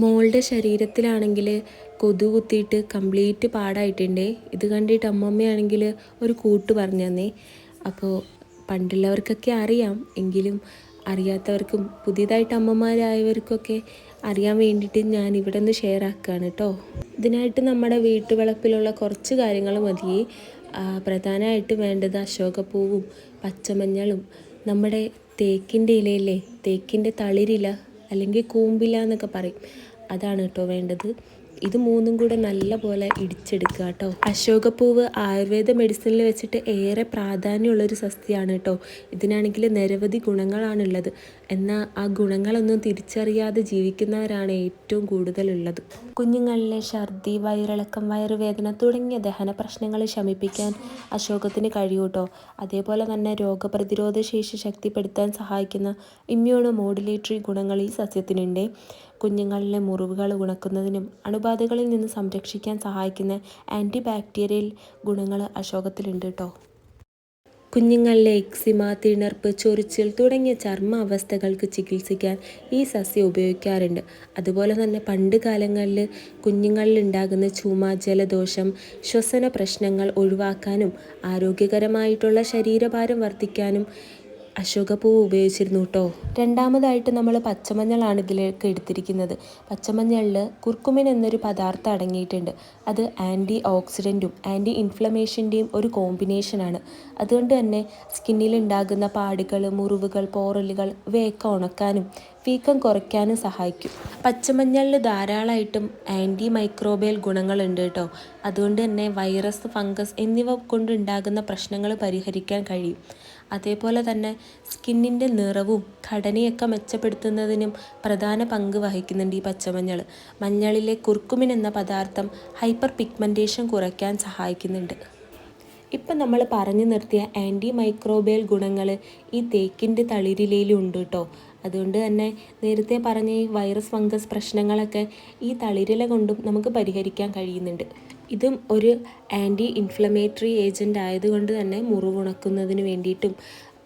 മോളുടെ ശരീരത്തിലാണെങ്കിൽ കൊതു കുത്തിയിട്ട് കംപ്ലീറ്റ് പാടായിട്ടുണ്ട്. ഇത് കണ്ടിട്ട് അമ്മമ്മയാണെങ്കിൽ ഒരു കൂട്ട് പറഞ്ഞു തന്നേ അപ്പോൾ പണ്ടുള്ളവർക്കൊക്കെ അറിയാം. എങ്കിലും അറിയാത്തവർക്കും പുതിയതായിട്ട് അമ്മമാരായവർക്കൊക്കെ അറിയാൻ വേണ്ടിയിട്ട് ഞാൻ ഇവിടെ നിന്ന് ഷെയർ ആക്കുകയാണ് കേട്ടോ ഇതിനായിട്ട് നമ്മുടെ വീട്ടുവളപ്പിലുള്ള കുറച്ച് കാര്യങ്ങൾ മതി. പ്രധാനമായിട്ട് വേണ്ടത് അശോകപ്പൂവും പച്ചമഞ്ഞളും നമ്മുടെ തേക്കിന്റെ ഇലയില്ലേ തേക്കിന്റെ തളിരില അല്ലെങ്കിൽ കൂമ്പില എന്നൊക്കെ പറയും. അതാണ് കേട്ടോ വേണ്ടത്. ഇത് മൂന്നും കൂടെ നല്ല പോലെ ഇടിച്ചെടുക്കുക കേട്ടോ. അശോകപ്പൂവ് ആയുർവേദ മെഡിസിനിൽ വെച്ചിട്ട് ഏറെ പ്രാധാന്യമുള്ളൊരു സസ്യമാണ് കേട്ടോ. ഇതിനാണെങ്കിൽ നിരവധി ഗുണങ്ങളാണുള്ളത്. എന്നാൽ ആ ഗുണങ്ങളൊന്നും തിരിച്ചറിയാതെ ജീവിക്കുന്നവരാണ് ഏറ്റവും കൂടുതലുള്ളത്. കുഞ്ഞുങ്ങളിലെ ഛർദി വയറിളക്കം വയറുവേദന തുടങ്ങിയ ദഹന പ്രശ്നങ്ങൾ ശമിപ്പിക്കാൻ അശോകത്തിന് കഴിയൂ കേട്ടോ. അതേപോലെ തന്നെ രോഗപ്രതിരോധ ശേഷി ശക്തിപ്പെടുത്താൻ സഹായിക്കുന്ന ഇമ്മ്യൂണോ മോഡുലേറ്ററി ഗുണങ്ങൾ ഈ സസ്യത്തിനുണ്ട്. കുഞ്ഞുങ്ങളിലെ മുറിവുകൾ ഉണക്കുന്നതിനും അണുബാധകളിൽ നിന്ന് സംരക്ഷിക്കാൻ സഹായിക്കുന്ന ആന്റി ബാക്ടീരിയൽ ഗുണങ്ങൾ അശോകത്തിലുണ്ട് കേട്ടോ കുഞ്ഞുങ്ങളിലെ എക്സിമ തിണർപ്പ് ചൊറിച്ചിൽ തുടങ്ങിയ ചർമ്മ അവസ്ഥകൾക്ക് ചികിത്സിക്കാൻ ഈ സസ്യം ഉപയോഗിക്കാറുണ്ട്. അതുപോലെ തന്നെ പണ്ട് കാലങ്ങളിൽ കുഞ്ഞുങ്ങളിൽ ഉണ്ടാകുന്ന ചുമ ജലദോഷം ശ്വസന പ്രശ്നങ്ങൾ ഒഴിവാക്കാനും ആരോഗ്യകരമായിട്ടുള്ള ശരീരഭാരം വർദ്ധിക്കാനും അശോകപ്പൂവ് ഉപയോഗിച്ചിരുന്നു കേട്ടോ രണ്ടാമതായിട്ട് നമ്മൾ പച്ചമഞ്ഞളാണ് ഇതിലേക്ക് എടുത്തിരിക്കുന്നത്. പച്ചമഞ്ഞളിൽ കുർക്കുമിൻ എന്നൊരു പദാർത്ഥം അടങ്ങിയിട്ടുണ്ട്. അത് ആന്റി ഓക്സിഡന്റും ആന്റി ഇൻഫ്ലമേഷന്റെയും ഒരു കോമ്പിനേഷനാണ്. അതുകൊണ്ട് തന്നെ സ്കിന്നിൽ ഉണ്ടാകുന്ന പാടുകൾ മുറിവുകൾ പോറലുകൾ ഇവയൊക്കെ ഉണക്കാനും വീക്കം കുറയ്ക്കാനും സഹായിക്കും. പച്ചമഞ്ഞളിൽ ധാരാളമായിട്ടും ആന്റി മൈക്രോബിയൽ ഗുണങ്ങളുണ്ട് കേട്ടോ അതുകൊണ്ട് തന്നെ വൈറസ് ഫംഗസ് എന്നിവ കൊണ്ടുണ്ടാകുന്ന പ്രശ്നങ്ങൾ പരിഹരിക്കാൻ കഴിയും. അതേപോലെ തന്നെ സ്കിന്നിന്റെ നിറവും ഘടനയൊക്കെ മെച്ചപ്പെടുത്തുന്നതിനും പ്രധാന പങ്ക് വഹിക്കുന്നുണ്ട് ഈ പച്ചമഞ്ഞൾ. മഞ്ഞളിലെ കുർക്കുമിൻ എന്ന പദാർത്ഥം ഹൈപ്പർ പിഗ്മെന്റേഷൻ കുറയ്ക്കാൻ സഹായിക്കുന്നുണ്ട്. ഇപ്പം നമ്മൾ പറഞ്ഞു നിർത്തിയ ആന്റി മൈക്രോബിയൽ ഗുണങ്ങൾ ഈ തേക്കിന്റെ തളിരിലയിലും ഉണ്ട് കേട്ടോ. അതുകൊണ്ട് തന്നെ നേരത്തെ പറഞ്ഞ ഈ വൈറസ് ഫംഗസ് പ്രശ്നങ്ങളൊക്കെ ഈ തളിരില കൊണ്ടും നമുക്ക് പരിഹരിക്കാൻ കഴിയുന്നുണ്ട്. ഇതും ഒരു ആന്റി ഇൻഫ്ലമേറ്ററി ഏജന്റ് ആയതുകൊണ്ട് തന്നെ മുറിവുണക്കുന്നതിന് വേണ്ടിയിട്ടും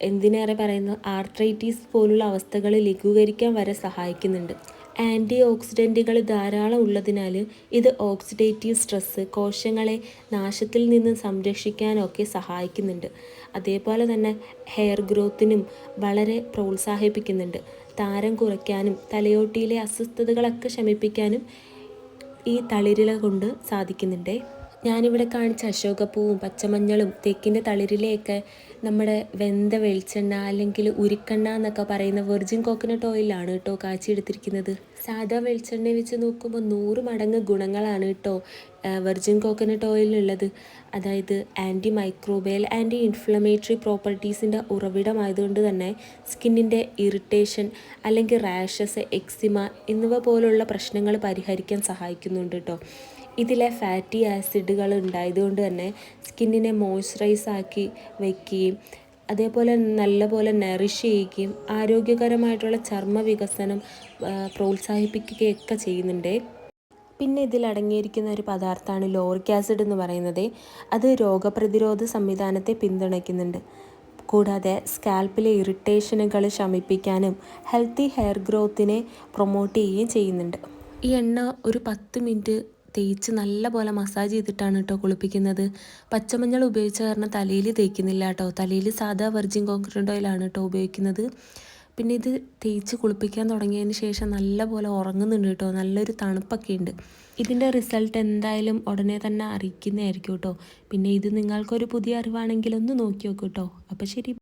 എന്തിനേറെ പറയുന്ന ആർത്രൈറ്റീസ് പോലുള്ള അവസ്ഥകൾ ലഘൂകരിക്കാൻ വരെ സഹായിക്കുന്നുണ്ട്. ആന്റി ഓക്സിഡന്റുകൾ ധാരാളം ഉള്ളതിനാൽ ഇത് ഓക്സിഡേറ്റീവ് സ്ട്രെസ്സ് കോശങ്ങളെ നാശത്തിൽ നിന്ന് സംരക്ഷിക്കാനൊക്കെ സഹായിക്കുന്നുണ്ട്. അതേപോലെ തന്നെ ഹെയർ ഗ്രോത്തിനും വളരെ പ്രോത്സാഹിപ്പിക്കുന്നുണ്ട്. താരം കുറയ്ക്കാനും തലയോട്ടിയിലെ അസ്വസ്ഥതകളൊക്കെ ശമിപ്പിക്കാനും ഈ തളിരില കൊണ്ട് സാധിക്കുന്നുണ്ട്? ഞാനിവിടെ കാണിച്ച അശോകപ്പൂവും പച്ചമഞ്ഞളും തെക്കിന്റെ തളിരിലെയൊക്കെ നമ്മുടെ വെന്ത വെളിച്ചെണ്ണ അല്ലെങ്കിൽ ഉരുക്കെണ്ണ എന്നൊക്കെ പറയുന്ന വെർജിൻ കോക്കനട്ട് ഓയിലാണ് കേട്ടോ കാച്ചിയെടുത്തിരിക്കുന്നത്. സാധാ വെളിച്ചെണ്ണ വെച്ച് നോക്കുമ്പോൾ നൂറ് മടങ്ങ് ഗുണങ്ങളാണ് കേട്ടോ വെർജിൻ കോക്കനട്ട് ഓയിലുള്ളത് അതായത് ആന്റി മൈക്രോബയൽ ആന്റി ഇൻഫ്ലമേറ്ററി പ്രോപ്പർട്ടീസിന്റെ ഉറവിടമായതുകൊണ്ട് തന്നെ സ്കിന്നിന്റെ ഇറിറ്റേഷൻ അല്ലെങ്കിൽ റാഷസ് എക്സിമ എന്നിവ പോലുള്ള പ്രശ്നങ്ങൾ പരിഹരിക്കാൻ സഹായിക്കുന്നുണ്ട് കേട്ടോ. ഇതിലെ ഫാറ്റി ആസിഡുകൾ ഉണ്ടായതുകൊണ്ട് തന്നെ സ്കിന്നിനെ മോയ്സ്ചറൈസ് ആക്കി വയ്ക്കുകയും അതേപോലെ നല്ലപോലെ നറിഷ് ചെയ്യുകയും ആരോഗ്യകരമായിട്ടുള്ള ചർമ്മ വികസനം പ്രോത്സാഹിപ്പിക്കുകയൊക്കെ ചെയ്യുന്നുണ്ട്. പിന്നെ ഇതിൽ അടങ്ങിയിരിക്കുന്ന ഒരു പദാർത്ഥമാണ് ലോറിക് ആസിഡ് എന്ന് പറയുന്നത്. അത് രോഗപ്രതിരോധ സംവിധാനത്തെ പിന്തുണയ്ക്കുന്നുണ്ട്. കൂടാതെ സ്കാൽപ്പിലെ ഇറിറ്റേഷനുകൾ ശമിപ്പിക്കാനും ഹെൽത്തി ഹെയർ ഗ്രോത്തിനെ പ്രൊമോട്ട് ചെയ്യുകയും ചെയ്യുന്നുണ്ട്. ഈ എണ്ണ ഒരു പത്ത് മിനിറ്റ് തേച്ച് നല്ല പോലെ മസാജ് ചെയ്തിട്ടാണ് കേട്ടോ കുളിപ്പിക്കുന്നത്. പച്ചമഞ്ഞൾ ഉപയോഗിച്ച കാരണം തലയിൽ തേക്കുന്നില്ല കേട്ടോ തലയിൽ സാധാ വെർജിൻ കോൺക്രീറ്റ് ഓയിലാണ് കേട്ടോ ഉപയോഗിക്കുന്നത്. പിന്നെ ഇത് തേച്ച് കുളിപ്പിക്കാൻ തുടങ്ങിയതിന് ശേഷം നല്ല പോലെ ഉറങ്ങുന്നുണ്ട് കേട്ടോ നല്ലൊരു തണുപ്പൊക്കെ ഉണ്ട്. ഇതിന്റെ റിസൾട്ട് എന്തായാലും ഉടനെ തന്നെ അറിയിക്കുന്നതായിരിക്കും കേട്ടോ പിന്നെ ഇത് നിങ്ങൾക്കൊരു പുതിയ അറിവാണെങ്കിൽ ഒന്ന് നോക്കി നോക്കൂ കേട്ടോ അപ്പോൾ ശരി.